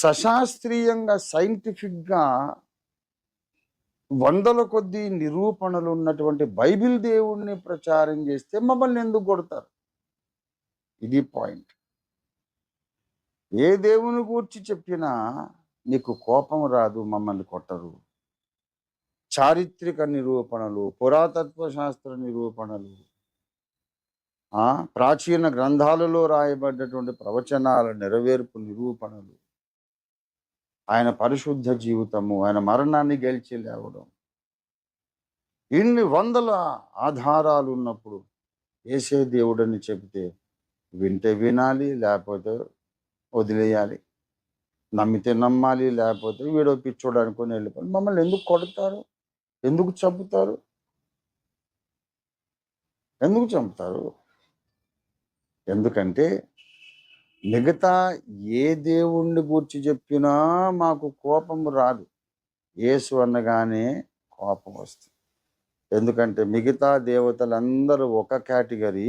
సశాస్త్రీయంగా సైంటిఫిక్గా వందల కొద్ది నిరూపణలు ఉన్నటువంటి బైబిల్ దేవుణ్ణి ప్రచారం చేస్తే మమ్మల్ని ఎందుకు కొడతారు? ఇది పాయింట్. ఏ దేవుని గూర్చి చెప్పినా నీకు కోపం రాదు మమ్మల్ని కొట్టరు. చారిత్రక నిరూపణలు పురాతత్వ శాస్త్ర నిరూపణలు ప్రాచీన గ్రంథాలలో రాయబడ్డటువంటి ప్రవచనాల నెరవేర్పు నిరూపణలు ఆయన పరిశుద్ధ జీవితము ఆయన మరణాన్ని గెలిచి లేవడం. ఇన్ని వందల ఆధారాలు ఉన్నప్పుడు ఏసే దేవుడని చెబితే వింటే వినాలి లేకపోతే వదిలేయాలి. నమ్మితే నమ్మాలి లేకపోతే వీడో పిచ్చోడు అనుకుని వెళ్ళిపోయి మమ్మల్ని ఎందుకు కొడతారు? ఎందుకు చంపుతారు? ఎందుకు చంపుతారు? ఎందుకంటే మిగతా ఏ దేవుణ్ణి గూర్చి చెప్పినా మాకు కోపం రాదు. యేసు అనగానే కోపం వస్తుంది. ఎందుకంటే మిగతా దేవతలందరూ ఒక కేటగిరీ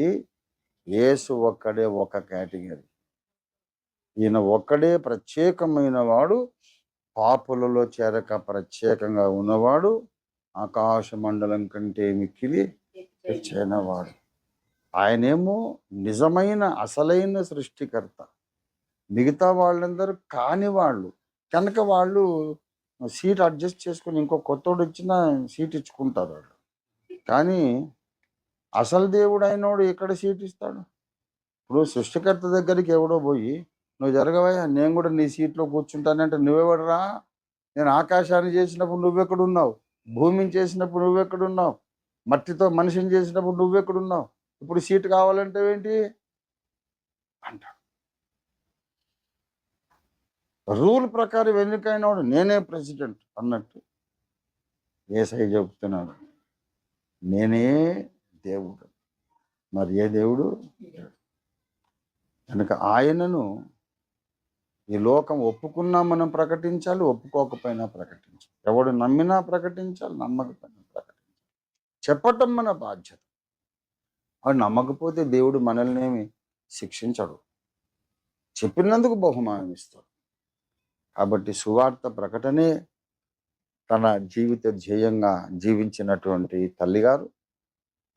యేసు ఒక్కడే ఒక కేటగిరీ. ఈయన ఒక్కడే ప్రత్యేకమైన వాడు పాపులలో చేరక ప్రత్యేకంగా ఉన్నవాడు ఆకాశ మండలం కంటే మిక్కిలి వాడు ఆయనేమో నిజమైన అసలైన సృష్టికర్త. మిగతా వాళ్ళందరూ కాని వాళ్ళు. కనుక వాళ్ళు సీట్ అడ్జస్ట్ చేసుకుని ఇంకో కొత్తోడు వచ్చినా సీట్ ఇచ్చుకుంటారు వాళ్ళు. కానీ అసలు దేవుడు అయినోడు ఎక్కడ సీట్ ఇస్తాడు? ఇప్పుడు సృష్టికర్త దగ్గరికి ఎవడో పోయి నువ్వు జరగవయ్యా నేను కూడా నీ సీట్లో కూర్చుంటానంటే నువ్వెవడరా? నేను ఆకాశాన్ని చేసినప్పుడు నువ్వెక్కడున్నావు? భూమిని చేసినప్పుడు నువ్వెక్కడున్నావు? మట్టితో మనిషిని చేసినప్పుడు నువ్వెక్కడున్నావు? ఇప్పుడు సీట్ కావాలంటే ఏంటి? అంటాడు రూల్ ప్రకారం ఎన్నికైనవాడు నేనే ప్రెసిడెంట్ అన్నట్టు ఏసై చెబుతున్నాడు. నేనే దేవుడు. మరి ఏ దేవుడు? కనుక ఆయనను ఈ లోకం ఒప్పుకున్నా మనం ప్రకటించాలి ఒప్పుకోకపోయినా ప్రకటించాలి. ఎవడు నమ్మినా ప్రకటించాలి నమ్మకపోయినా ప్రకటించాలి. చెప్పటం మన బాధ్యత. వాడు నమ్మకపోతే దేవుడు మనల్నేమి శిక్షించడు. చెప్పినందుకు బహుమానం ఇస్తాడు. కాబట్టి సువార్త ప్రకటనే తన జీవిత ధ్యేయంగా జీవించినటువంటి తల్లిగారు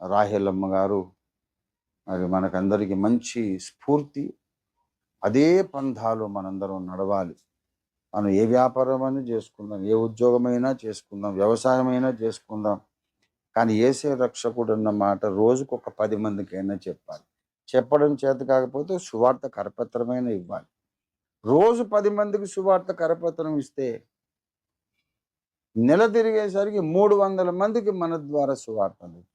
రాహేలమ్మ గారు మరి మనకందరికీ మంచి స్ఫూర్తి. అదే పంధాలు మనందరం నడవాలి. మనం ఏ వ్యాపారమైనా చేసుకుందాం ఏ ఉద్యోగమైనా చేసుకుందాం వ్యవసాయమైనా చేసుకుందాం. కానీ ఏసే రక్షకుడు అన్న మాట రోజుకు ఒక పది మందికైనా చెప్పాలి. చెప్పడం చేత కాకపోతే సువార్త కరపత్రమైన ఇవ్వాలి. రోజు పది మందికి సువార్త కరపత్రం ఇస్తే నెల తిరిగేసరికి మూడు వందల మందికి మన ద్వారా సువార్త అందుతుంది.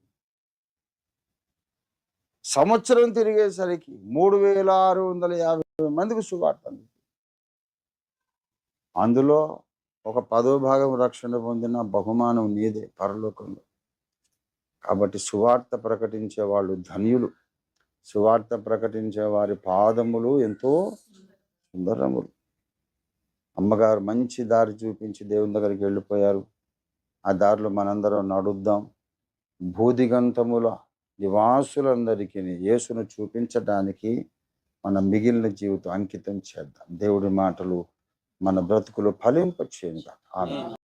సంవత్సరం తిరిగేసరికి మూడు వేల ఆరు వందల యాభై మందికి సువార్త అందుతుంది. అందులో ఒక పదో భాగం రక్షణ పొందిన బహుమానం నీదే పరలోకంలో. కాబట్టి సువార్త ప్రకటించే వాళ్ళు ధన్యులు. సువార్త ప్రకటించే వారి పాదములు ఎంతో సుందరములు. అమ్మగారు మంచి దారి చూపించి దేవుని దగ్గరికి వెళ్ళిపోయారు. ఆ దారిలో మనందరం నడుద్దాం. భూదిగంతముల నివాసులందరికీ యేసును చూపించడానికి మన మిగిలిన జీవితం అంకితం చేద్దాం. దేవుడి మాటలు మన బ్రతుకులు ఫలింపచేయండి. ఆమె